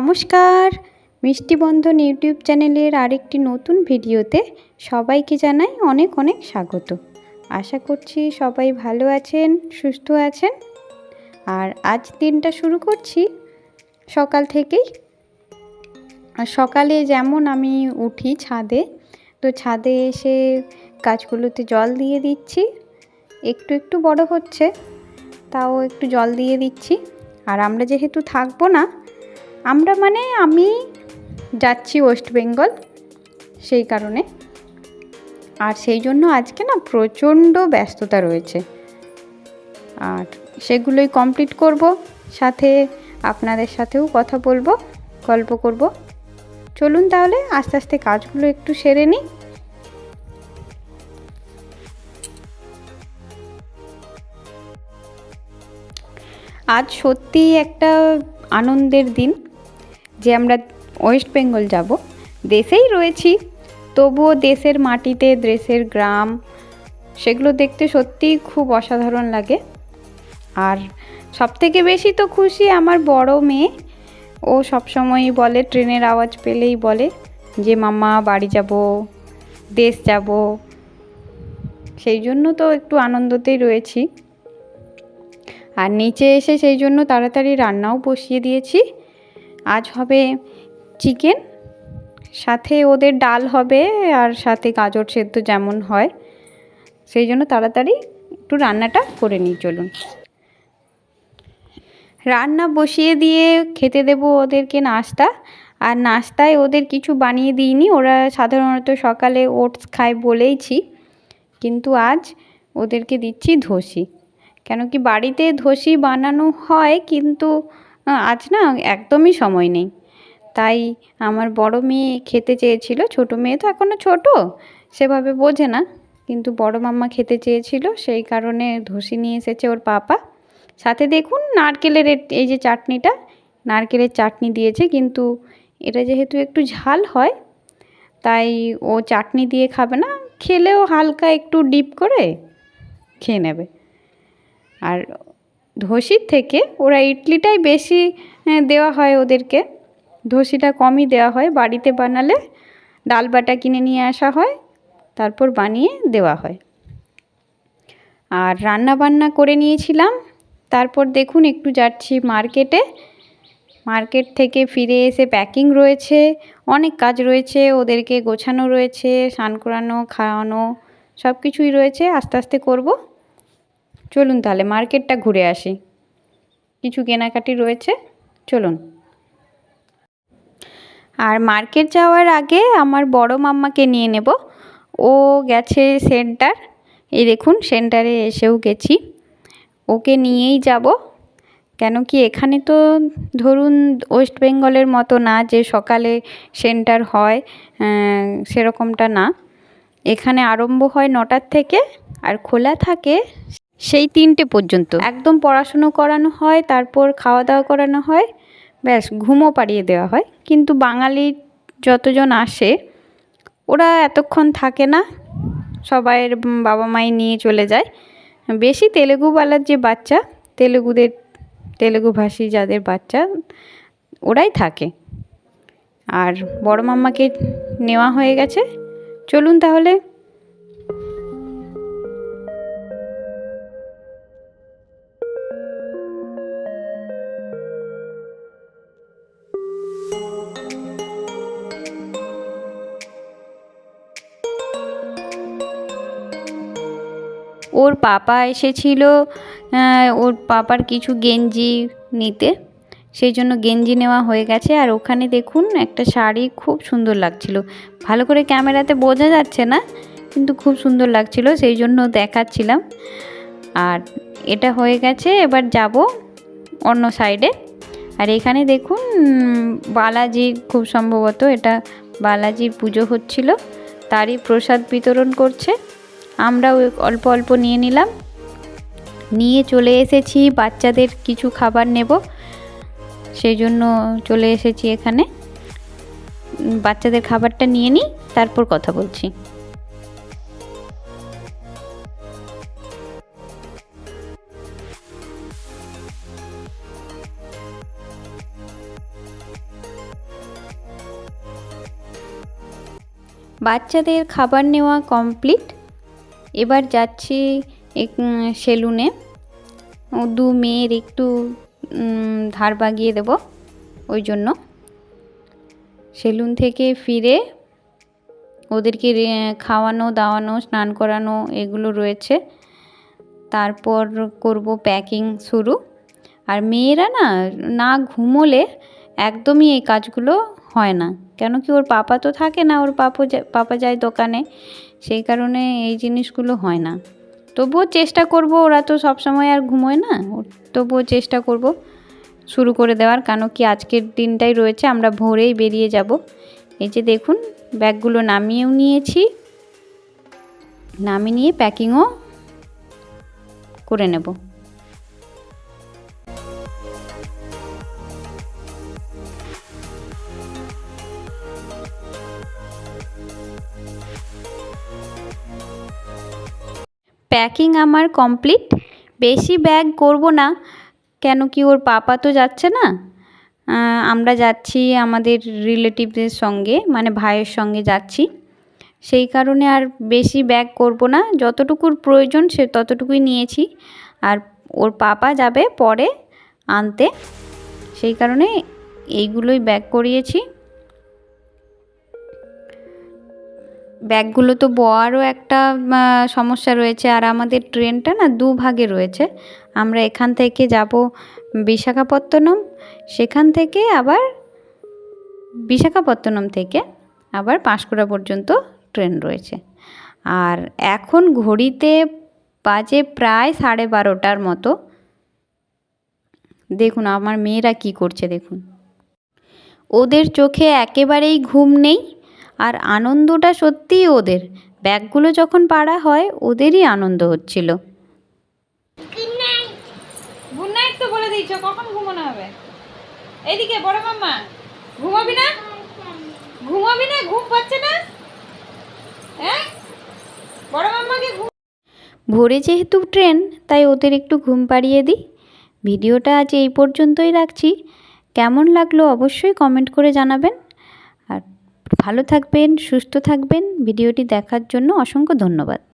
নমস্কার। মিষ্টি বন্ধন ইউটিউব চ্যানেলের আরেকটি নতুন ভিডিওতে সবাইকে জানাই অনেক অনেক স্বাগত। আশা করছি সবাই ভালো আছেন, সুস্থ আছেন। আর আজ দিনটা শুরু করছি সকাল থেকেই। সকালে যেমন আমি উঠি ছাদে, তো ছাদে এসে গাছগুলোতে জল দিয়ে দিচ্ছি। একটু একটু বড় হচ্ছে, তাও একটু জল দিয়ে দিচ্ছি। আর আমরা যেহেতু থাকব না আমরা মানে আমি যাচ্ছি ওয়েস্ট বেঙ্গল সেই কারণে। আর সেই জন্য আজকে না প্রচণ্ড ব্যস্ততা রয়েছে। আর সেগুলোই কমপ্লিট করব, সাথে আপনাদের সাথেও কথা বলব, গল্প করব। চলুন তাহলে আস্তে আস্তে কাজগুলো একটু সেরে নিই। আজ সত্যিই একটা আনন্দের দিন। যে আমরা ওয়েস্ট বেঙ্গল যাব, দেশেই রয়েছি। তবুও দেশের মাটিতে, দেশের গ্রাম, সেগুলো দেখতে সত্যিই খুব অসাধারণ লাগে। আর সবথেকে বেশি তো খুশি আমার বড় মেয়ে। ও সবসময়ই বলে, ট্রেনের আওয়াজ পেলেই বলে যে মামা বাড়ি যাব, দেশ যাব। সেই জন্য তো একটু আনন্দতেই রয়েছি। আর নিচে এসে সেই জন্য তাড়াতাড়ি রান্নাও বসিয়ে দিয়েছি। আজ হবে চিকেন, সাথে ওদের ডাল হবে আর সাথে গাজর সেদ্ধ যেমন হয়। সেই জন্য তাড়াতাড়ি একটু রান্নাটা করে নিই, চলুন। রান্না বসিয়ে দিয়ে খেতে দেবো ওদেরকে নাস্তা। আর নাস্তায় ওদের কিছু বানিয়ে দিইনি, ওরা সাধারণত সকালে ওটস খায় বলেইছি। কিন্তু আজ ওদেরকে দিচ্ছি ধসি। কেন কি বাড়িতে ধোসি বানানো হয়, কিন্তু আজ না একদমই সময় নেই। তাই আমার বড় মেয়ে খেতে চেয়েছিল, ছোট মেয়ে তো এখনও ছোট, সেভাবে বোঝে না। কিন্তু বড় মাম্মা খেতে চেয়েছিল, সেই কারণে ধসি নিয়ে এসেছে ওর পাপা। সাথে দেখুন নারকেলের এই যে চাটনিটা, নারকেলের চাটনি দিয়েছে, কিন্তু এটা যেহেতু একটু ঝাল হয়, তাই ও চাটনি দিয়ে খাবে না, খেলেও হালকা একটু ডিপ করে খেয়ে নেবে। আর ধসির থেকে ওরা ইডলিটাই বেশি দেওয়া হয় ওদেরকে। ধসিটা কমই দেওয়া হয়, বাড়িতে বানালে ডাল বাটা কিনে নিয়ে আসা হয়, তারপর বানিয়ে দেওয়া হয়। আর রান্না বান্না করে নিয়েছিলাম, তারপর দেখুন একটু যাচ্ছি মার্কেটে। মার্কেট থেকে ফিরে এসে প্যাকিং রয়েছে, অনেক কাজ রয়েছে, ওদেরকে গোছানো রয়েছে, স্নান করানো, খাওয়ানো সব কিছুই রয়েছে, আস্তে আস্তে করব। চলুন তাহলে মার্কেটটা ঘুরে আসি। কিছু কেনাকাটি রয়েছে, চলুন। আর মার্কেট যাওয়ার আগে আমার বড় মাম্মাকে নিয়ে নেব। ও গেছে সেন্টার। এই দেখুন, সেন্টারে এসেও গেছি। ওকে নিয়েই যাব। কেন কি এখানে তো ধরুন ওয়েস্ট বেঙ্গলের মতো না যে সকালে সেন্টার হয় সেরকমটা না। এখানে আরম্ভ হয় নটার থেকে, আর খোলা থাকে সেই তিনটে পর্যন্ত। একদম পড়াশুনো করানো হয়, তারপর খাওয়া দাওয়া করানো হয়, ব্যাস, ঘুমও পাড়িয়ে দেওয়া হয়। কিন্তু বাঙালি যতজন আসে, ওরা এতক্ষণ থাকে না, সবাইয়ের বাবা মাই নিয়ে চলে যায়। বেশি তেলেগুওয়ালার যে বাচ্চা, তেলেগুদের, তেলেগুভাষী যাদের বাচ্চা, ওরাই থাকে। আর বড় মাম্মাকে নেওয়া হয়ে গেছে। চলুন তাহলে ওর পাপা এসেছিল ওর পাপার কিছু গেঞ্জি নিতে। সেই জন্য গেঞ্জি নেওয়া হয়ে গেছে। আর ওখানে দেখুন, একটা শাড়ি খুব সুন্দর লাগছিল। ভালো করে ক্যামেরাতে বোঝা যাচ্ছে না, কিন্তু খুব সুন্দর লাগছিল, সেই জন্য দেখাচ্ছিলাম। আর এটা হয়ে গেছে, এবার যাব অন্য সাইডে। আর এখানে দেখুন বালাজি খুব সম্ভবত এটা বালাজির পুজো হচ্ছিল। তারই প্রসাদ বিতরণ করছে। আমরাও অল্প অল্প নিয়ে নিলাম। নিয়ে চলে এসেছি, বাচ্চাদের কিছু খাবার নেব। সেই জন্য চলে এসেছি এখানে। বাচ্চাদের খাবারটা নিয়ে নিই, তারপর কথা বলছি। বাচ্চাদের খাবার নেওয়া কমপ্লিট। এবার যাচ্ছি সেলুনে। ও দু মেয়ের একটু ধার বাগিয়ে দেব ওই জন্য। সেলুন থেকে ফিরে ওদেরকে খাওয়ানো, দাওয়ানো, স্নান করানো এগুলো রয়েছে। তারপর করব প্যাকিং শুরু। আর মেয়েরা না না ঘুমোলে একদমই এই কাজগুলো হয় না। কেন কি ওর পাপা তো থাকে না, ওর পাপা পাপা যায় দোকানে। সেই কারণে এই জিনিসগুলো হয় না। তবুও চেষ্টা করব, ওরা তো সবসময় আর ঘুমোয় না তবুও চেষ্টা করব শুরু করে দেওয়ার। কেন কি আজকের দিনটাই রয়েছে, আমরা ভোরেই বেরিয়ে যাব। এই যে দেখুন, ব্যাগগুলো নামিয়েও নিয়েছি। নামিয়ে নিয়ে প্যাকিংও করে নেব। প্যাকিং আমার কমপ্লিট বেশি ব্যাগ করব না, কেন কি ওর পাপা তো যাচ্ছে না। আমরা যাচ্ছি আমাদের রিলেটিভদের সঙ্গে মানে ভাইয়ের সঙ্গে যাচ্ছি। সেই কারণে আর বেশি ব্যাগ করব না, যতটুকুর প্রয়োজন সে ততটুকুই নিয়েছি। আর ওর পাপা যাবে পরে আনতে। সেই কারণে এইগুলোই ব্যাগ করিয়েছি। ব্যাগগুলো তো বওয়ারও একটা সমস্যা রয়েছে। আর আমাদের ট্রেনটা না দু ভাগে রয়েছে। আমরা এখান থেকে যাব বিশাখাপত্তনম, সেখান থেকে আবার বিশাখাপত্তনম থেকে আবার পাঁশকুড়া পর্যন্ত ট্রেন রয়েছে। আর এখন ঘড়িতে বাজে প্রায় সাড়ে বারোটার মতো। দেখুন, আমার মেয়েরা কি করছে দেখুন। ওদের চোখে একেবারেই ঘুম নেই। আর আনন্দটা সত্যিই ওদের। ব্যাগগুলো যখন পাড়া হয় ওদেরই আনন্দ হচ্ছিল। গুড নাইট তো বলে দিয়েছ কখন ঘুমানো হবে? এদিকে বড় মাম্মা ঘুমাবি না? ঘুমাবি না? ঘুম পাচ্ছে না? হ্যাঁ? বড় মাম্মাকে ঘুম ভোরে যেহেতু ট্রেন তাই ওদের একটু ঘুম পাড়িয়ে দিই। ভিডিওটা আজ এই পর্যন্তই রাখছি। কেমন লাগল অবশ্যই কমেন্ট করে জানাবেন। ভালো থাকবেন সুস্থ থাকবেন। ভিডিওটি দেখার জন্য অসংখ্য ধন্যবাদ।